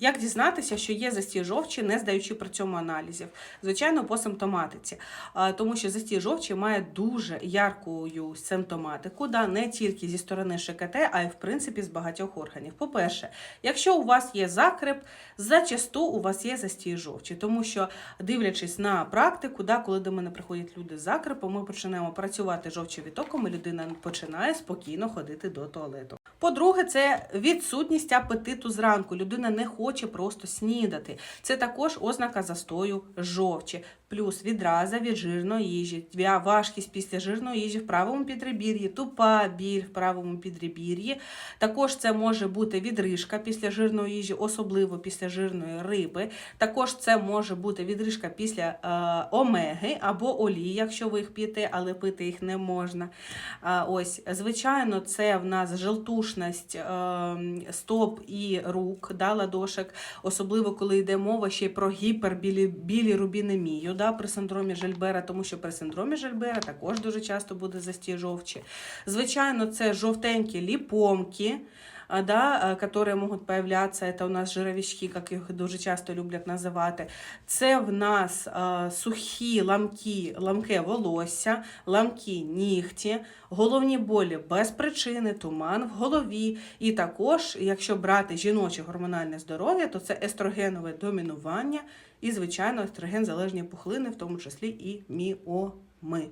Як дізнатися, що є застій жовчі, не здаючи при цьому аналізів? Звичайно, по симптоматиці, тому що застій жовчі має дуже ярку симптоматику, да, не тільки зі сторони ШКТ, а й в принципі з багатьох органів. По-перше, якщо у вас є закреп, зачасту у вас є застій жовчі, тому що дивлячись на практику, да, коли до мене приходять люди з закрепом, ми починаємо працювати жовчовітоком, і людина починає спокійно ходити до туалету. По-друге, це відсутність апетиту зранку. Людина не хоче просто снідати. Це також ознака застою жовчі. Плюс відраза від жирної їжі, важкість після жирної їжі в правому підребір'ї, тупа біль в правому підребір'ї. Також це може бути відрижка після жирної їжі, особливо після жирної риби. Також це може бути відрижка після е, омеги або олії, якщо ви їх п'єте, але пити їх не можна. А, ось, звичайно, це в нас желтушність е, стоп і рук, да, ладошек, особливо коли йде мова ще й про гіпербілірубінемію да, при синдромі Жальбера, тому що при синдромі Жальбера також дуже часто буде застій жовчі. Звичайно, це жовтенькі ліпомки. Да, которые можуть появляться, это у нас жировички, як їх дуже часто люблять називати. Це в нас сухі ламки, ламке волосся, ламкі нігті, головні болі без причини, туман в голові. І також, якщо брати жіноче гормональне здоров'я, то це естрогенове домінування і, звичайно, естроген-залежні пухлини, в тому числі і міоми.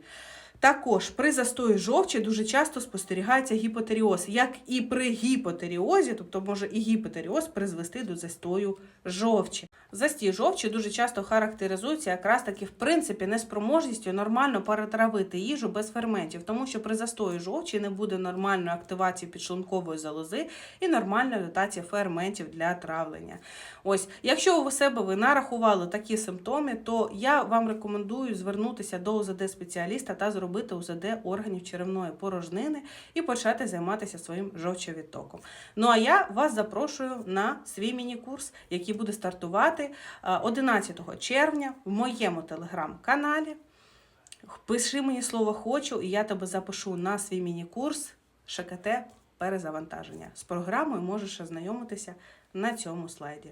Також при застої жовчі дуже часто спостерігається гіпотеріоз, як і при гіпотеріозі, тобто може і гіпотеріоз призвести до застою жовчі. Застій жовчі дуже часто характеризується якраз таки в принципі неспроможністю нормально перетравити їжу без ферментів, тому що при застої жовчі не буде нормальної активації підшлункової залози і нормальної дотації ферментів для травлення. Ось, якщо у себе ви нарахували такі симптоми, то я вам рекомендую звернутися до УЗД-спеціаліста та зробити УЗД органів черевної порожнини і почати займатися своїм жовчовідтоком. Ну а я вас запрошую на свій міні-курс, який буде стартувати е, 11 червня в моєму телеграм-каналі. Пиши мені слово хочу, і я тебе запишу на свій міні-курс ШКТ перезавантаження. З програмою можеш ознайомитися на цьому слайді.